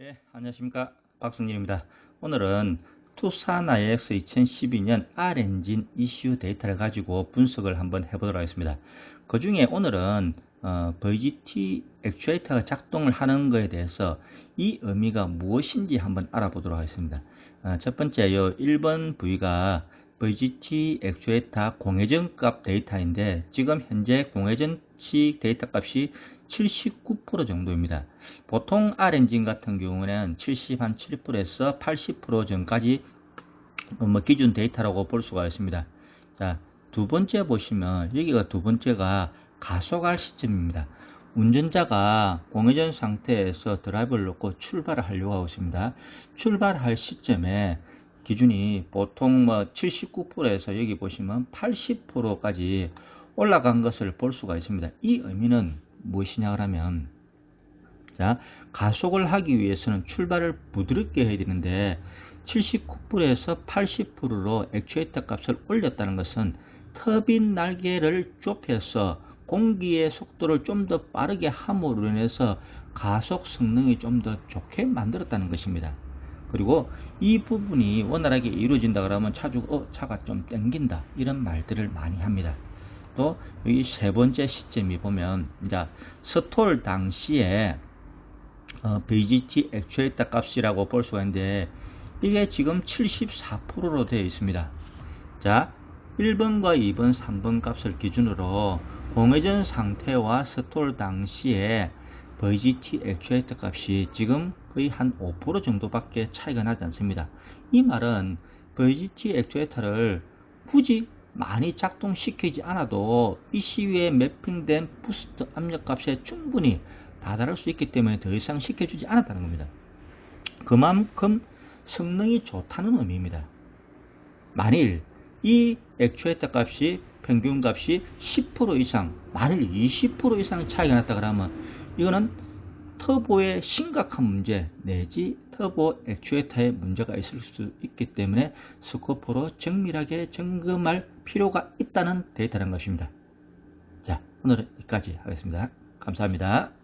예, 안녕하십니까. 박승일입니다. 오늘은 투싼 IX 2012년 R엔진 이슈 데이터를 가지고 분석을 한번 해보도록 하겠습니다. 그 중에 오늘은 어, VGT 액추에이터가 작동을 하는 것에 대해서 이 의미가 무엇인지 한번 알아보도록 하겠습니다. 어, 첫 번째, 요 1번 부위가 VGT 액추에이터 공회전 값 데이터인데 지금 현재 공회전식 데이터 값이 79% 정도입니다. 보통 R엔진 같은 경우는 70, 한 7%에서 80% 전까지 뭐 기준 데이터라고 볼 수가 있습니다. 자, 두 번째 보시면 여기가 두 번째가 가속할 시점입니다. 운전자가 공회전 상태에서 드라이브를 놓고 출발을 하려고 하고 있습니다. 출발할 시점에 기준이 보통 뭐 79%에서 여기 보시면 80%까지 올라간 것을 볼 수가 있습니다. 이 의미는 무엇이냐 그러면 자 가속을 하기 위해서는 출발을 부드럽게 해야 되는데 79%에서 80%로 액추에이터 값을 올렸다는 것은 터빈 날개를 좁혀서 공기의 속도를 좀 더 빠르게 함으로 인해서 가속 성능이 좀 더 좋게 만들었다는 것입니다. 그리고 이 부분이 원활하게 이루어진다 그러면 차주가 어, 차가 좀 땡긴다 이런 말들을 많이 합니다. 또 여기 세 번째 시점이 보면 이제 스톨 당시에 어, VGT 액추에이터 값이라고 볼 수가 있는데 이게 지금 74%로 되어 있습니다. 자, 1번과 2번, 3번 값을 기준으로 공회전 상태와 스톨 당시에 VGT 액추에이터 값이 지금 거의 한 5% 정도밖에 차이가 나지 않습니다. 이 말은 VGT 액추에이터를 굳이 많이 작동시키지 않아도 이 시위에 매핑된 부스트 압력 값에 충분히 다다를 수 있기 때문에 더 이상 시켜주지 않았다는 겁니다. 그만큼 성능이 좋다는 의미입니다. 만일 이 액추에이터 값이 평균 값이 10% 이상, 만일 20% 이상 차이가 났다 그러면 이거는 터보의 심각한 문제 내지 터보 액추에이터에 문제가 있을 수 있기 때문에 스코프로 정밀하게 점검할 필요가 있다는 데이터라는 것입니다. 자, 오늘은 여기까지 하겠습니다. 감사합니다.